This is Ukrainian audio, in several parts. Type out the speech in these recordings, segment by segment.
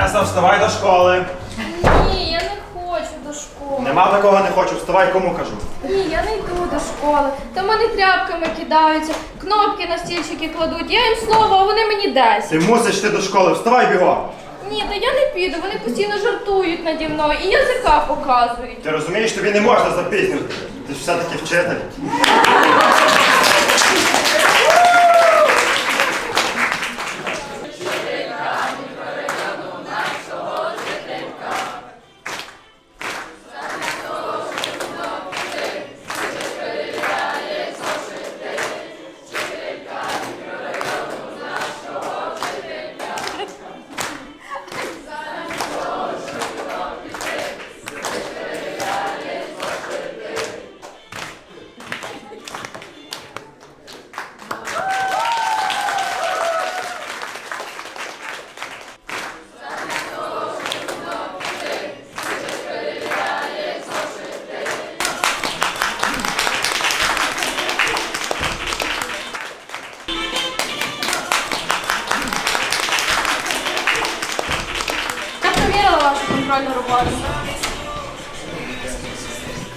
Неса, вставай до школи. Ні, я не хочу до школи. Нема такого не хочу, вставай, кому кажу. Ні, я не йду до школи. Там вони тряпками кидаються, кнопки на стільчики кладуть. Я їм слово, а вони мені десь. Ти мусиш йти до школи, вставай бігом. Ні, та я не піду, вони постійно жартують наді мною і язика показують. Ти розумієш, тобі не можна запізнювати. Ти ж все-таки вчитель.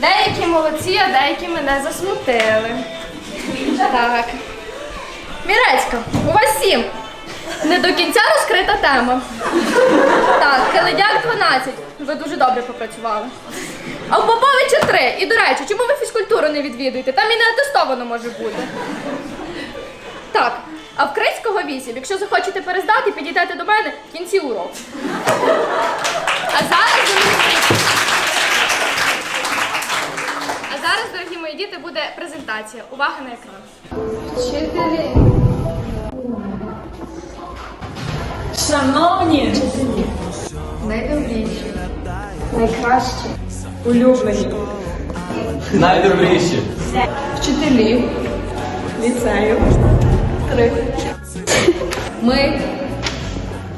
Деякі молодці, а деякі мене засмутили. Так. Мірецька, у вас сім. Не до кінця розкрита тема. Так, Келедяк 12. Ви дуже добре попрацювали. А у Поповича 3. І до речі, чому ви фізкультуру не відвідуєте? Там і не атестовано може бути. Так, а в Крицького 8. Якщо захочете перездати, підійдете до мене в кінці уроку. А зараз, дорогі- а зараз, дорогі мої діти, буде презентація. Увага на екран. Вчителі. Шановні, Найдобріші. Найкращі. улюблені Найдобріші. вчителі ліцею. Три. Ми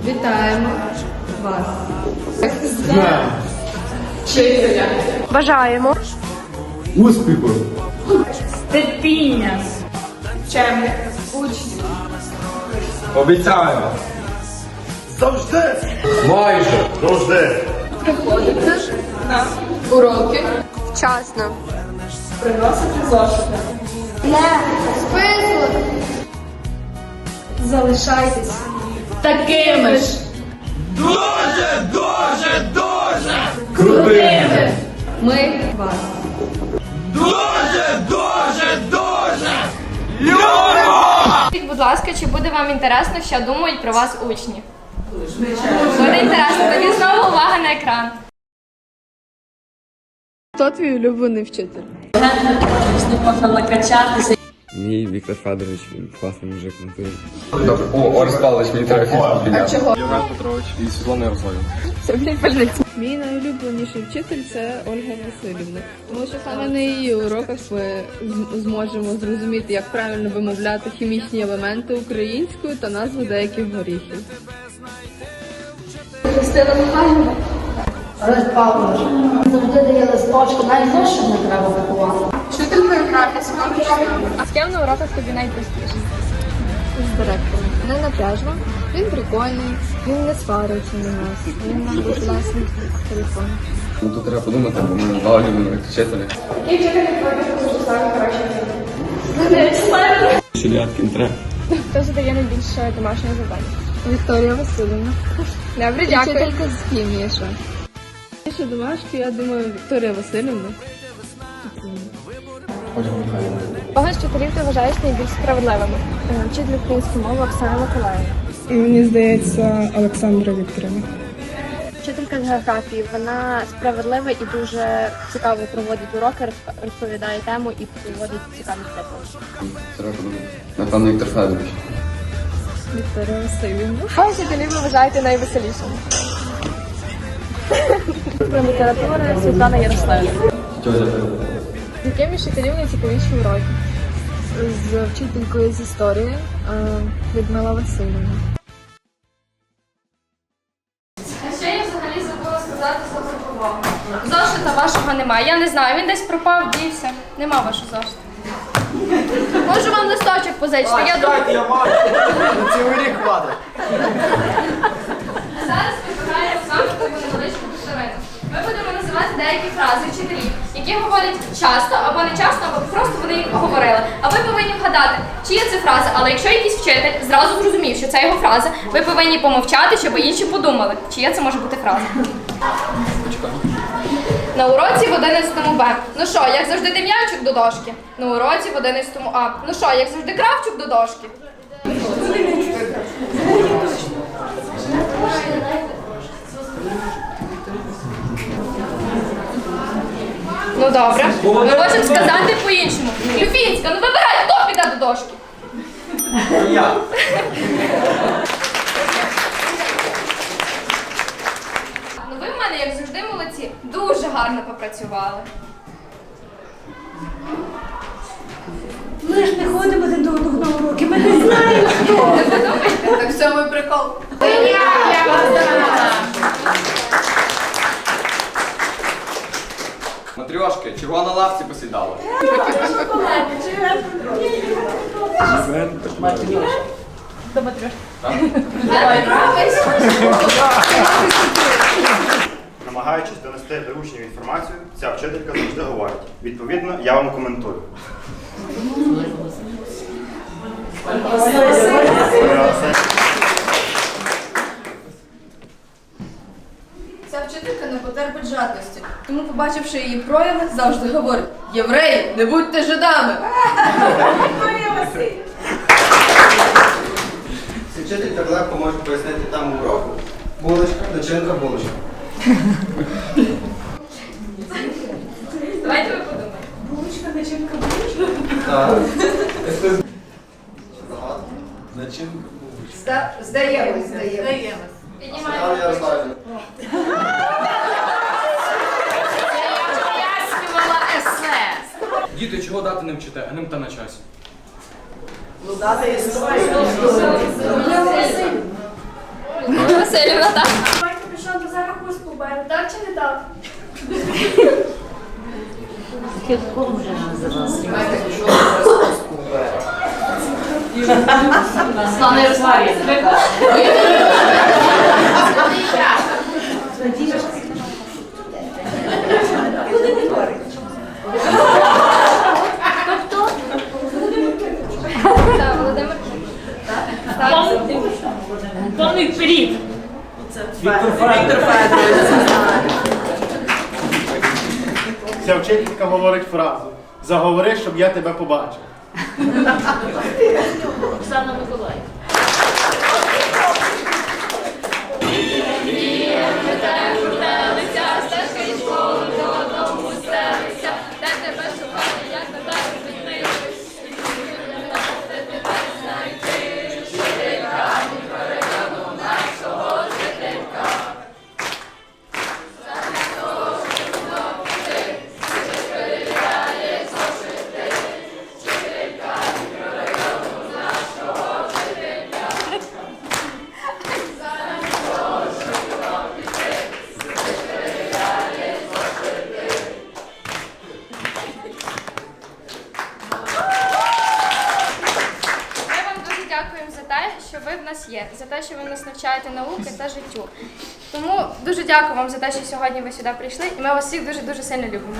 вітаємо вас. Вчителя. Бажаємо Успіху. Терпіння. Чемних учнів. Обіцяємо. Завжди! Майже. Завжди! приходити На. уроки вчасно. Приносити зошити. Не списувати. Залишайтесь Такими ж Дуже, дуже, дуже. крутими. Ми вас. Скажіть, будь ласка, чи буде вам інтересно, що думають про вас учні? Буде інтересно. Тоді знову увага на екран. Хто твій улюблений вчитель? Не можна накачатися. Мій Віктор Федорович, він класний мужик на. Добре. О, Орес Павлович, мені треба фізику підняти. Євген Петрович і Світлана Ярославівна. Мій найулюбленіший вчитель це Ольга Васильівна. Тому що саме на її уроках ми зможемо зрозуміти, як правильно вимовляти хімічні елементи українською та назви деяких горіхів. Христина Михайлівна. Орес Павлович. Завжди дає листочки, навіть зошит не треба купувати. Вчитель А з ким на уроках тобі найпростіше? З директором. Не напряжно. Він прикольний, він не свариться на нас. Він нам дуже ласний телефон. Ну тут треба подумати, бо ми два улюблених вчителя. Шиляткін треба. Хто задає найбільше домашнього завдання? Вікторія Васильівна. Добре, дякую. Вчителька з хімії ще. Більше домашки, я думаю, Вікторія Васильівна. Кого з вчителів ти вважаєш найбільш справедливими? Е, Вчитель української мови Оксана Миколаївна. Мені здається, Олександра Вікторівна. Вчителька з географії, вона справедлива і дуже цікаво проводить уроки, розп- розповідає тему і проводить цікаві приклади. Напевно, Віктор Федорович. Вікторія Васильівна. Кого вчителів ви вважаєте найвеселішим? Про літературу Світлана Ярославівна. З яким із вчителів найцікавіші уроки? З вчителькою з історії Людмила Васильівна. А ще я взагалі забула сказати за допомогу. Зошита вашого немає. Я не знаю, він десь пропав, дівся. Нема вашого зошита. Можу вам листочок позичити. Я думаю. я маю. Цілий рік хватить. Зараз вибирає назвати деякі фрази які говорять часто або не часто, або просто вони говорили. А ви повинні вгадати, чия це фраза. Але якщо якийсь вчитель зразу зрозумів, що це його фраза, ви повинні помовчати, щоб інші подумали, чия це може бути фраза. На уроці в 11 Б. Ну що, як завжди Дем'янчик до дошки? На уроці в 11 А. Ну що, як завжди Кравчук до дошки? Ну добре. Ми можемо сказати по-іншому. Люфінська, ну вибирай, хто піде до дошки. Я. Ну ви в мене, як завжди, молодці, дуже гарно попрацювали. Ми ж не ходимо один до одного на уроки, ми не знаємо хто. Не подумайте, так в цьому і прикол. Матрьошки, чого на лавці посідали? Намагаючись донести до учнів інформацію, ця вчителька завжди говорить. Відповідно, я вам коментую. Ця вчителька не потерпить жадності, тому, побачивши її прояви, завжди говорить: Євреї, не будьте жидами! Вчитель так легко може пояснити там уроку. Булочка, начинка, булочка. Давайте ви подумаєте. Булочка, начинка, булочка. Так. Здаємось, здаємось. Піднімаємо. Там Ярославівна. Діти, чого дати не вчите, а ним та на часі. Ну дати Васильівна, так. Давайте пішов до зараз хустку бере. Так чи не так? Кивком вже називався. Знаєте, пішов до зараз хустку бере. Слава Ярославівна. Так, Володимир. Так. Повний Федорович. Ця вчителька говорить фразу Заговори, щоб я тебе побачив. Оксана Миколаївна. Що ви в нас є, за те, що ви нас навчаєте науки та життю. Тому дуже дякую вам за те, що сьогодні ви сюди прийшли, і ми вас всіх дуже дуже сильно любимо.